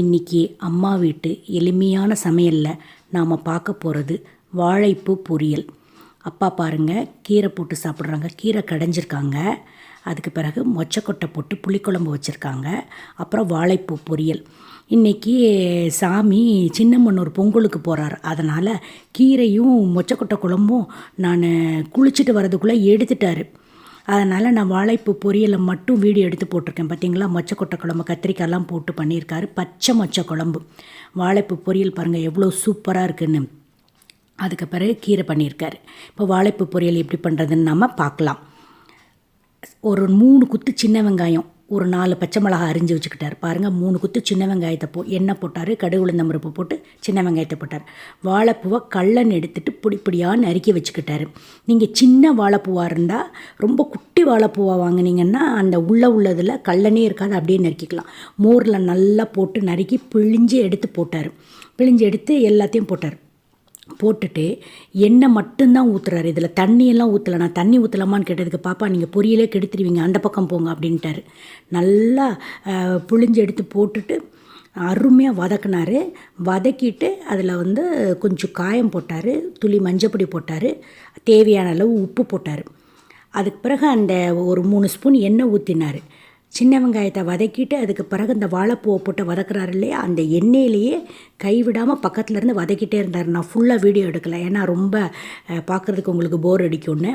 இன்னைக்கு அம்மா வீட்டு எளிமையான சமையலில் நாம் பார்க்க போகிறது வாழைப்பூ பொரியல். அப்பா பாருங்கள் கீரை போட்டு சாப்பிட்றாங்க கீரை கடைஞ்சிருக்காங்க. அதுக்கு பிறகு மொச்சக்கொட்டை போட்டு புளிக்குழம்பு வச்சுருக்காங்க. அப்புறம் வாழைப்பூ பொரியல். இன்றைக்கி சாமி சின்னமன்னூர் பொங்கலுக்கு போகிறார் அதனால் கீரையும் மொச்சக்கொட்டை குழம்பும் நான் குளிச்சுட்டு வரதுக்குள்ளே எடுத்துட்டாரு. அதனால் நான் வாழைப்பூ பொரியலை மட்டும் வீடியோ எடுத்து போட்டிருக்கேன். பார்த்தீங்களா? மொச்சக்கொட்டை குழம்பு கத்திரிக்காய்லாம் போட்டு பண்ணியிருக்காரு. பச்சை மொச்சை குழம்பு. வாழைப்பூ பொரியல் பாருங்கள் எவ்வளோ சூப்பராக இருக்குன்னு. அதுக்கு பிறகு கீரை பண்ணியிருக்காரு. இப்போ வாழைப்பூ பொரியல் எப்படி பண்ணுறதுன்னு நம்ம பார்க்கலாம். ஒரு மூணு குத்து சின்ன வெங்காயம். ஒரு நாலு பச்சை மிளகா அரிஞ்சு வச்சுக்கிட்டார். பாருங்கள் மூணு குத்து சின்ன வெங்காயத்தை போ எண்ணெய் போட்டார் கடுகு உளுந்தம்பருப்பு போட்டு சின்ன வெங்காயத்தை போட்டார். வாழைப்பூவை கள்ளன் எடுத்துட்டு பொடி பொடியாக நறுக்கி வச்சுக்கிட்டார். நீங்கள் சின்ன வாழைப்பூவாக இருந்தால் ரொம்ப குட்டி வாழைப்பூவாக வாங்கினீங்கன்னா அந்த உள்ளே உள்ளதில் கல்லனே இருக்காது அப்படியே நறுக்கிக்கலாம். மோரில் நல்லா போட்டு நறுக்கி பிழிஞ்சு எடுத்து போட்டார். பிழிஞ்சு எடுத்து எல்லாத்தையும் போட்டார். போட்டுட்டு எண்ணெய் மட்டும்தான் ஊற்றுறாரு இதில் தண்ணியெல்லாம் ஊற்றலை நான் தண்ணி ஊற்றலாமான்னு கேட்டதுக்கு பாப்பா நீங்கள் பொரியலே கெடுத்துருவீங்க. அந்த பக்கம் போங்க அப்படின்ட்டாரு. நல்லா புளிஞ்சு எடுத்து போட்டுட்டு அருமையாக வதக்கினார். வதக்கிட்டு அதில் வந்து கொஞ்சம் காயம் போட்டார். துளி மஞ்சப்பொடி போட்டார். தேவையான அளவு உப்பு போட்டார். அதுக்கு பிறகு அந்த ஒரு மூணு ஸ்பூன் எண்ணெய் ஊற்றினார் சின்ன வெங்காயத்தை வதக்கிட்டு அதுக்கு பிறகு இந்த வாழைப்பூவை போட்டு வதக்குறாரு இல்லையா? அந்த எண்ணெயிலேயே கைவிடாமல் பக்கத்துலேருந்து வதக்கிட்டே இருந்தார். நான் ஃபுல்லாக வீடியோ எடுக்கலை. ஏன்னா ரொம்ப பார்க்குறதுக்கு பார்க்கறதுக்கு உங்களுக்கு போர் அடிக்கும்னு.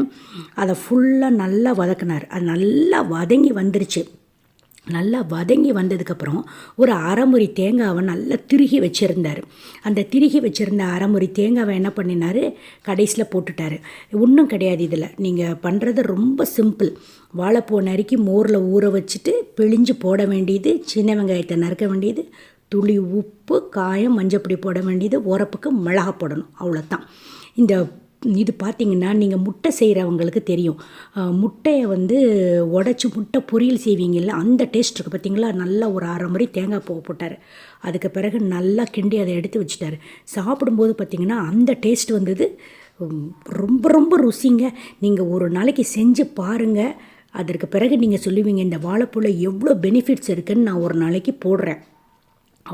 அதை ஃபுல்லாக நல்லா வதக்குனார். அது நல்லா வதங்கி வந்துருச்சு. நல்லா வதங்கி வந்ததுக்கப்புறம் ஒரு அரைமுறி தேங்காவை நல்லா திருகி வச்சுருந்தார். அந்த திருகி வச்சுருந்த அரைமுறி தேங்காவை என்ன பண்ணினார்? கடைசியில் போட்டுட்டார். ஒன்றும் கிடையாது இதில். நீங்கள் பண்ணுறது ரொம்ப சிம்பிள் வாழைப்பூ நறுக்கி மோரில் ஊற வச்சுட்டு பிழிஞ்சு போட வேண்டியது சின்ன வெங்காயத்தை நறுக்க வேண்டியது துளி உப்பு காயம் மஞ்சப்பொடி போட வேண்டியது உரப்புக்கு மிளகா போடணும். அவ்வளோதான் இந்த இது பார்த்தீங்கன்னா நீங்கள் முட்டை செய்கிறவங்களுக்கு தெரியும். முட்டையை வந்து உடச்சி முட்டை பொரியல் செய்வீங்கல்ல அந்த டேஸ்ட் இருக்குது பார்த்தீங்களா நல்லா ஒரு அரை முறை தேங்காய் பூவை போட்டார். அதுக்கு பிறகு நல்லா கிண்டி அதை எடுத்து வச்சுட்டார். சாப்பிடும்போது பார்த்தீங்கன்னா அந்த டேஸ்ட் வந்தது. ரொம்ப ரொம்ப ருசிங்க. நீங்கள் ஒரு நாளைக்கு செஞ்சு பாருங்கள் அதற்கு பிறகு நீங்கள் சொல்லுவீங்க இந்த வாழைப்பூவில் எவ்வளோ பெனிஃபிட்ஸ் இருக்குன்னு நான் ஒரு நாளைக்கு போடுறேன்.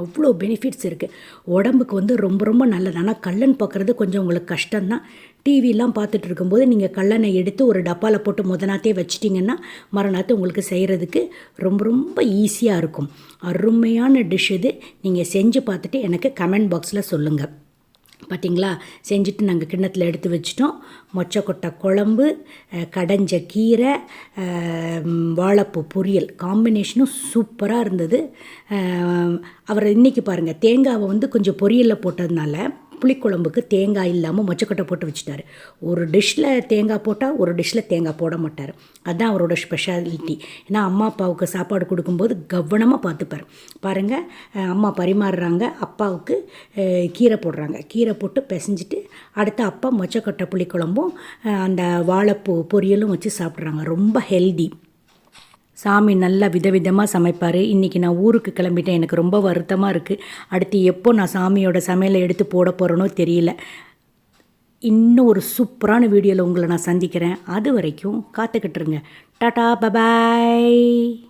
அவ்வளோ பெனிஃபிட்ஸ் இருக்குது உடம்புக்கு வந்து ரொம்ப ரொம்ப நல்லது. ஆனால் கல்லன் பார்க்குறது கொஞ்சம் உங்களுக்கு கஷ்டம்தான். டிவிலாம் பார்த்துட்டு இருக்கும்போது நீங்கள் கல்லனை எடுத்து ஒரு டப்பாவில் போட்டு முதனாத்தே வச்சிட்டிங்கன்னா மறுநாத்து உங்களுக்கு செய்கிறதுக்கு ரொம்ப ரொம்ப ஈஸியாக இருக்கும். அருமையான டிஷ் இது. நீங்கள் செஞ்சு பார்த்துட்டு எனக்கு கமெண்ட் பாக்ஸில் சொல்லுங்கள் பார்த்தீங்களா செஞ்சுட்டு நாங்கள் கிண்ணத்தில் எடுத்து வச்சிட்டோம். மொச்சக்கொட்டை குழம்பு கடைஞ்ச கீரை வாழைப்பூ பொரியல். காம்பினேஷனும் சூப்பராக இருந்தது. அவர் இன்றைக்கி பாருங்கள் தேங்காவை வந்து கொஞ்சம் பொரியலில் போட்டதுனால புளிக்குழம்புக்கு தேங்காய் இல்லாமல் மொச்சக்கொட்டை போட்டு வச்சுட்டாரு. ஒரு டிஷ்ஷில் தேங்காய் போட்டால் ஒரு டிஷ்ஷில் தேங்காய் போட மாட்டார். அதுதான் அவரோட ஸ்பெஷாலிட்டி ஏன்னா அம்மா அப்பாவுக்கு சாப்பாடு கொடுக்கும்போது கவனமாக பார்த்துப்பார். பாருங்கள் அம்மா பரிமாறுறாங்க அப்பாவுக்கு கீரை போடுறாங்க. கீரை போட்டு பிசைஞ்சிட்டு அடுத்து அப்பா மொச்சக்கொட்டை புளிக்குழம்பும் அந்த வாழைப்பூ பொரியலும் வச்சு சாப்பிட்றாங்க. ரொம்ப ஹெல்தி சாமி நல்லா விதவிதமாக சமைப்பார். இன்றைக்கி நான் ஊருக்கு கிளம்பிட்டேன். எனக்கு ரொம்ப வருத்தமாக இருக்குது அடுத்து எப்போ நான் சாமியோட சமையலை எடுத்து போட போகிறேனோ தெரியல. இன்னும் ஒரு சூப்பரான வீடியோவில் உங்களை நான் சந்திக்கிறேன். அது வரைக்கும் காத்துக்கிட்டுருங்க டாடா பபாய்.